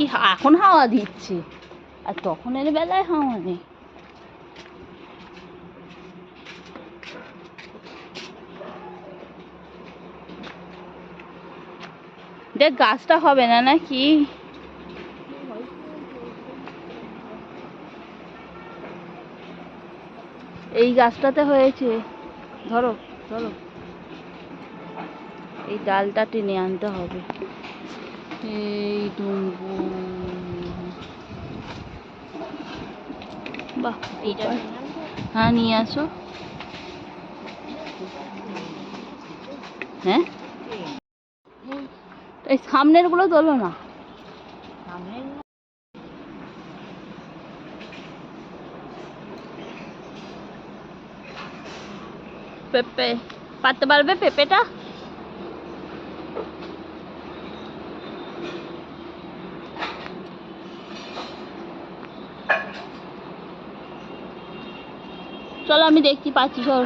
কি এখন হাওয়া দিচ্ছে। আর তখনের বেলায় হাওয়া নেই। দেখ, গাছটা হবে না নাকি? এই গাছটাতে হয়েছে। ধরো ধরো। এই ডালটা টেনে আনতে হবে। এই বাহ হ্যাঁ নিয়ে আসো। হ্যাঁ? এই সামনেরগুলো তোলো না। পেঁপে। পারতে পারবে পেঁপেটা? চলো আমি দেখছি, পাচ্ছি, চল।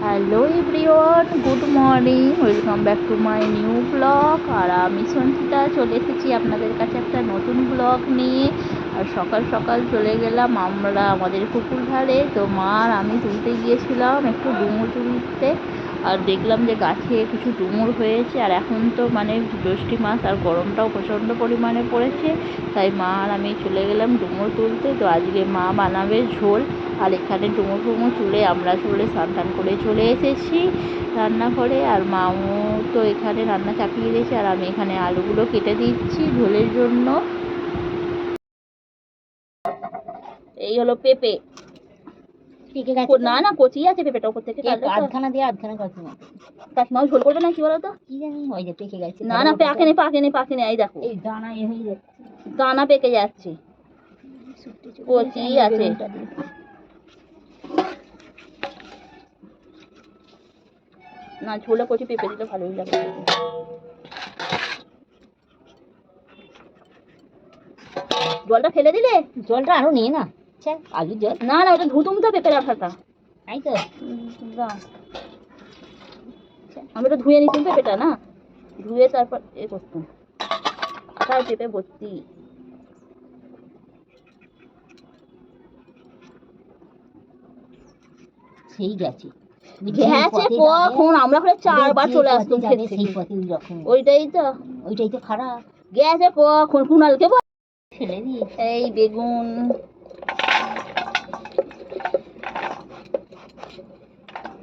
Hello everyone good morning welcome back to my new blog আর আমি সঞ্চিতা, চলে এসেছি আপনাদের কাছে একটা নতুন ব্লগ নিয়ে। আর সকাল সকাল চলে গেলাম আমরা আমাদের পুকুর ধারে তো মা আমি তুলতে গিয়েছিলাম একটু ডুমুর তুলতে আর দেখলাম যে গাছে কিছু ডুমুর হয়েছে, আর এখন তো মানে জ্যৈষ্ঠী মাস আর গরমটাও প্রচণ্ড পরিমাণে পড়েছে, তাই মা আর আমি চলে গেলাম ডুমুর তুলতে। তো আজকে মা বানাবে ঝোল, আর এখানে ডুমুর ফুমুর তুলে আমরা চলে স্নান টান করে চলে এসেছি রান্নাঘরে, আর মাও তো এখানে রান্না চাপিয়ে দিয়েছে, আর আমি এখানে আলুগুলো কেটে দিচ্ছি ঝোলের জন্য। এই হলো পেঁপে। টিকে গেছে না না কচি আছে পেঁপেটা উপর থেকে আধখানা দিয়ে আধখানা ঝোল করবে না কি বলো তো কি জানি ওই যে পেকে গেছে। না না পাকেনি পাকেনি পাকেনি এই দেখো। এই দানা এ হয়ে যাচ্ছে। দানা পেকে যাচ্ছে। কচি আছে। না ঝোলে কচি পেঁপে দিলে ভালোই লাগে। জলটা ফেলে দিলে? জলটা আরও নিয়ে না। আচ্ছা আলু জল না না ওটা ধুতুম তো পেঁপে রাখাটা তাই তো? আমি ওটা ধুয়ে নিতাম পেঁপেটা না? ধুয়ে তারপর এ করতাম তার পেঁপে ভর্তি সেই গেছে। গেছে কখন? আমরা ওখানে চারবার চলে আসতাম সেই পথে ওইটাই তো ওইটাই তো খারাপ। গেছে কখন? বল এই বেগুন বাহ, হাতগুলো-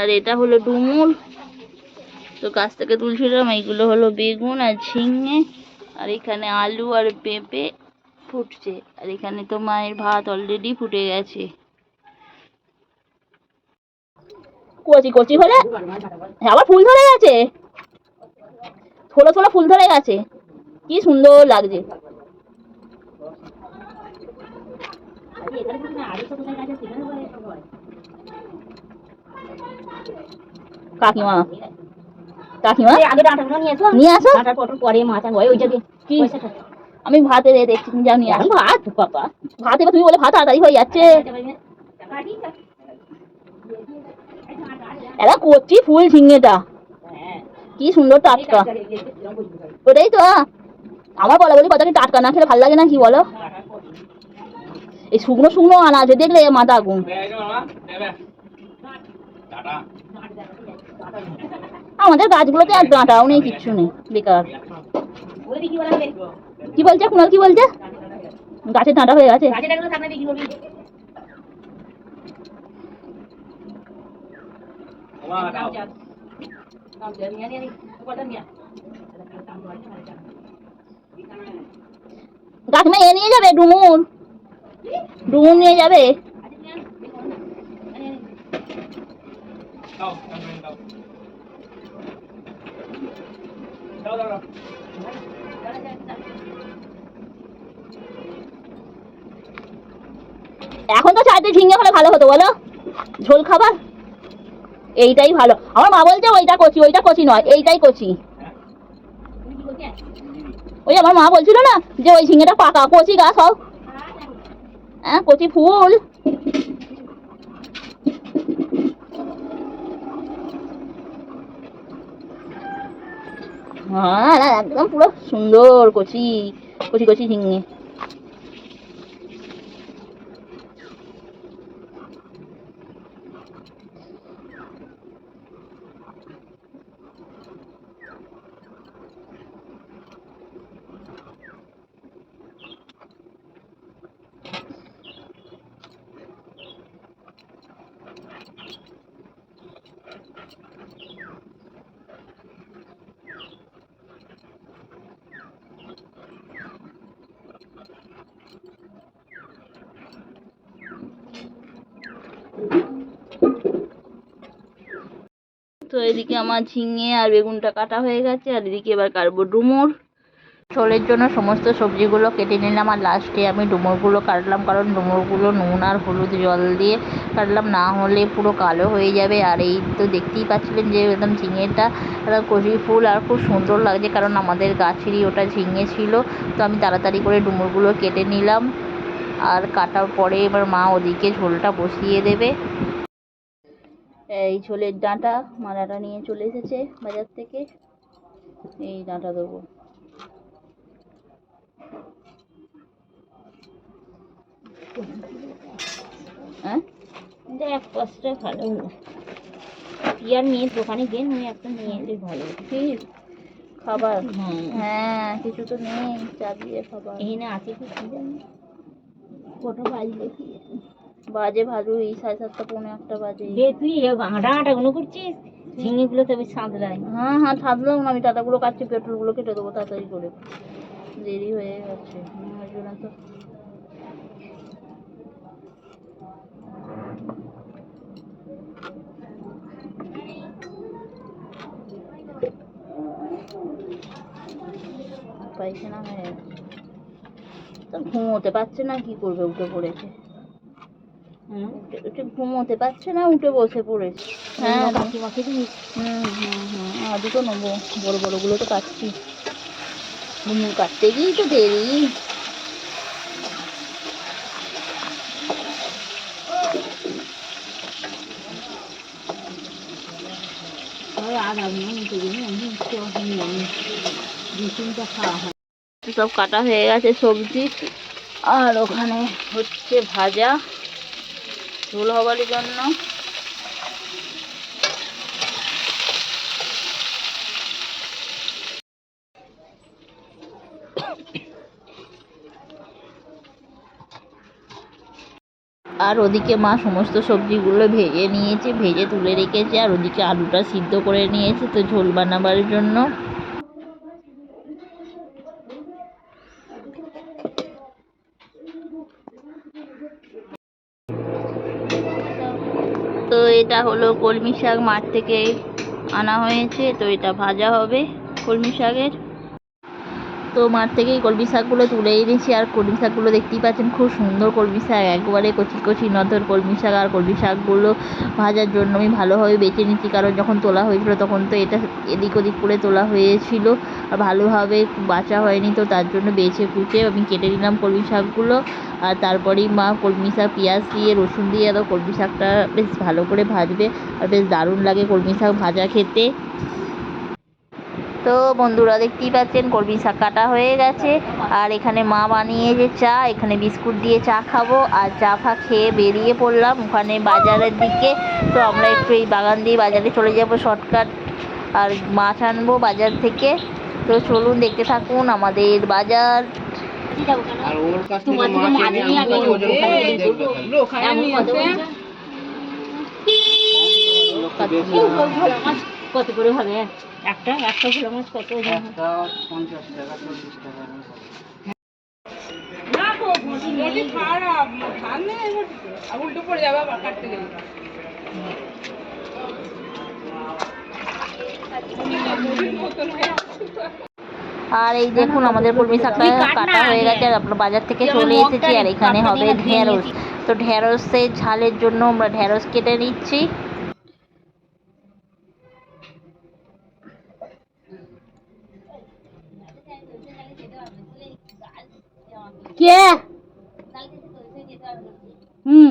আর এটা হলো ডুমুর। তো গাছ থেকে তুলছিলাম এইগুলো হলো বেগুন আর ঝিঙে। আর এখানে আলু আর পেঁপে ফুটছে। আর এখানে তো মায়ের ভাত অলরেডি ফুটে গেছে। কচি কচি হলে? হ্যাঁ, আবার ফুল ধরে গেছে। থোলা থোলা ফুল ধরে গেছে। কি সুন্দর লাগছে। কাকিমা। কাকিমা? আগে ডাঁটাগুলো নিয়ে এসো নিয়ে আসো। ডাঁটার পটল পরে মাথা হয় ওইটা দিয়ে কি? আমি ভাতে দিয়ে দেখছি তুমি যাও নিয়ে আসো। ভাত বাবা ভাত এবার তুমি বলে ভাত তাড়াতাড়ি হয়ে যাচ্ছে। এরা করছি ফুল ঝিঙেটা। কি সুন্দর টাটকা। ওটাই তো। আমার বলা বলি কথা কি টাটকা না খেলে ভালো লাগে না কি বলো? এই শুকনো শুকনো আনাজ দেখলে মাথা আগুন। আমাদের গাছগুলোতে আর ডাঁটাও নেই, কিচ্ছু নেই, বেকার। কি বলছে, কুনাল কি বলছে? গাছের ডাঁটা হয়ে গেছে। কাকিমা এ নিয়ে যাবে, ডুমুর। ডুমুর নিয়ে যাবে। এখন তো চারটে ঝিঙ্গে হলে ভালো হতো, বলো? ঝোল খাবার? এইটাই ভালো। আমার মা বলছে ওইটা কচি ওইটা কচি নয়, এইটাই কচি। ওই আমার মা বলছিল না যে ওই ঝিঙ্গেটা পাকা, কচি গাছ সব। হ্যাঁ কচি ফুল। হ্যাঁ একদম পুরো সুন্দর কচি কচি কচি ঝিঙে। তো এদিকে আমার ঝিঙে আর বেগুনটা কাটা হয়ে গেছে, আর এদিকে এবার কাটবো ডুমুর। ঝোলের জন্য সমস্ত সবজিগুলো কেটে নিলাম, আর লাস্টে আমি ডুমুরগুলো কাটলাম, কারণ ডুমুরগুলো নুন আর হলুদ জল দিয়ে কাটলাম, না হলে পুরো কালো হয়ে যাবে। আর এই তো দেখতেই পাচ্ছিলেন যে একদম ঝিঙেটা কচি ফুল, আর খুব সুন্দর লাগছে, কারণ আমাদের গাছেরই ওটা ঝিঙে ছিল। তো আমি তাড়াতাড়ি করে ডুমুরগুলো কেটে নিলাম, আর কাটার পরে এবার মা ওদিকে ঝোলটা বসিয়ে দেবে। এই ঝোলের ডাঁটা মা ডাঁটা নিয়ে চলে এসেছে বাজার থেকে। এই ডাঁটা দেবো। হ্যাঁ? ভালো। হলো ইয়ার মেয়ে দোকানে গিয়ে একটা নিয়ে এলে ভালো। খাবার? হ্যাঁ কিছু তো নেই চা দিয়ে খাবার। এই না আছে কি কি জানি? কটা বাজবে কি? বাজে ভালোই সাড়ে সাতটা পৌনে একটা বাজে। বে তুই আটা আটা গুলো করছিস? ঝিঙে ঝিঙেগুলো তবে সাঁতরাই। হ্যাঁ হ্যাঁ থাকলেও না আমি টাটাগুলো কাটছি পেট্রোলগুলো কেটে দেবো তাড়াতাড়ি করে। দেরি হয়ে হুম, ওই জন্য তো। পায়খানা হয়ে। গেছে তা ঘুমোতে পারছে না কি করবে উঠে পড়েছে। ঘুমোতে পারছে না উঠে বসে পড়েছে। হ্যাঁ বাকি দিস হুম হুম হুম আর দুটো নেব বড় বড়গুলো তো কাটছি। হুম কাটতে গিয়েই তো দেরি। হয়। সব কাটা হয়ে গেছে সবজি। আর ওখানে হচ্ছে ভাজা। ঝোল হবার জন্য। আর ওদিকে মা সমস্ত সবজিগুলো ভেজে নিয়েছে, ভেজে তুলে রেখেছে, আর ওদিকে আলুটা সিদ্ধ করে নিয়েছে, তো ঝোল বানাবার জন্য। তো এটা হলো কলমি শাক মাঠ থেকে আনা হয়েছে, তো এটা ভাজা হবে কলমি শাকের। তো মাঠ থেকেই কলমি শাকগুলো তুলে এনেছি আর কলমি শাকগুলো দেখতেই পাচ্ছেন, খুব সুন্দর কলমি শাক, একবারে কচি কচি নতর কলমি শাক আর কলমি শাকগুলো ভাজার জন্য আমি ভালোভাবে বেছে নিচ্ছি কারণ যখন তোলা হয়েছিল তখন তো এটা এদিক ওদিক করে তোলা হয়েছিল আর ভালোভাবে বাছা হয়নি, তো তার জন্য বেছে কুচে আমি কেটে নিলাম কলমি শাকগুলো আর তারপরেই মা কলমি শাক, পেঁয়াজ দিয়ে, রসুন দিয়ে আরও কলমি শাকটা বেশ ভালো করে ভাজবে আর বেশ দারুণ লাগে কলমি শাক ভাজা খেতে। তো বন্ধুরা দেখতেই পাচ্ছেন কলমি শাক কাটা হয়ে গেছে। আর এখানে মা বানিয়েছে চা এখানে বিস্কুট দিয়ে চা খাব। আর চা ফা খেয়ে বেরিয়ে পড়লাম ওখানে বাজারের দিকে। তো আমরা একটু এই বাগান দিয়ে বাজারে চলে যাব শর্টকাট। আর মাছ আনব বাজার থেকে। তো চলুন দেখতে থাকুন আমাদের বাজার। আর কত করে হবে? একটা একটা ভোলা মাছ কত হবে? পঞ্চাশ টাকা চল্লিশ টাকা। আর এই দেখুন আমাদের কলমি শাকটা কাটা হয়ে গেছে আর আমরা বাজার থেকে চলে এসেছি আর এখানে হবে ঢেঁড়স। তো ঢেঁড়সের ঝালের জন্য আমরা ঢেঁড়স কেটে নিচ্ছি। কে? হুম।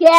কে?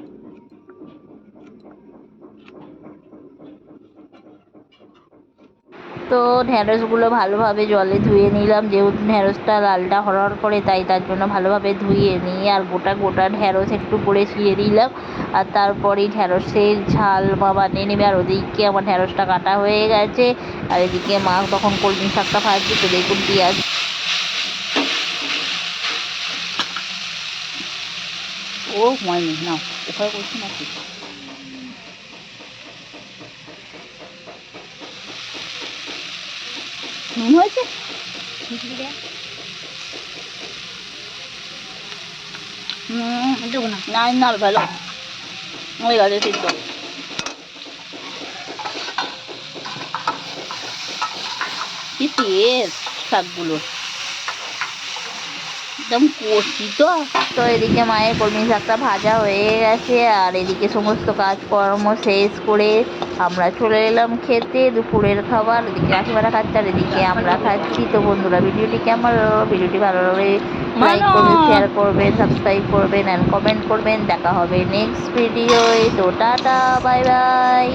তো ঢেঁড়সগুলো ভালোভাবে জলে ধুয়ে নিলাম। যেহেতু ঢেঁড়সটা লালটা হরহর করে, তাই তার জন্য ভালোভাবে ধুয়ে নিয়ে আর গোটা গোটা ঢেঁড়স একটু করে ছিঁড়ে দিলাম আর তারপরেই ঢেঁড়সের ঝাল মা বানিয়ে নেবে। আর ওদিকে আমার ঢেঁড়সটা কাটা হয়ে গেছে। আর এদিকে মা তখন কলমি শাকটা ভাজছে, তো দেখুন পেঁয়াজ। ও হয়নি না ওখানে করছি না। নুন হয়েছে? হুম দেবো না। না না ভালো। হয়ে গেছে সিদ্ধ কি তেজ শাকগুলো। একদম কষি তো। তো এদিকে মায়ের কলমি শাকটা ভাজা হয়ে গেছে আর এদিকে সমস্ত কাজকর্ম শেষ করে আমরা চলে এলাম খেতে দুপুরের খাবার এদিকে কাকিমারা খাচ্ছে আর এদিকে আমরা খাচ্ছি। তো বন্ধুরা ভিডিওটি কেমন লাগল? ভিডিওটি ভালো লাগলে লাইক করবেন শেয়ার করবেন সাবস্ক্রাইব করবেন অ্যান্ড কমেন্ট করবেন। দেখা হবে নেক্সট ভিডিওয় তো টাটা বাই বাই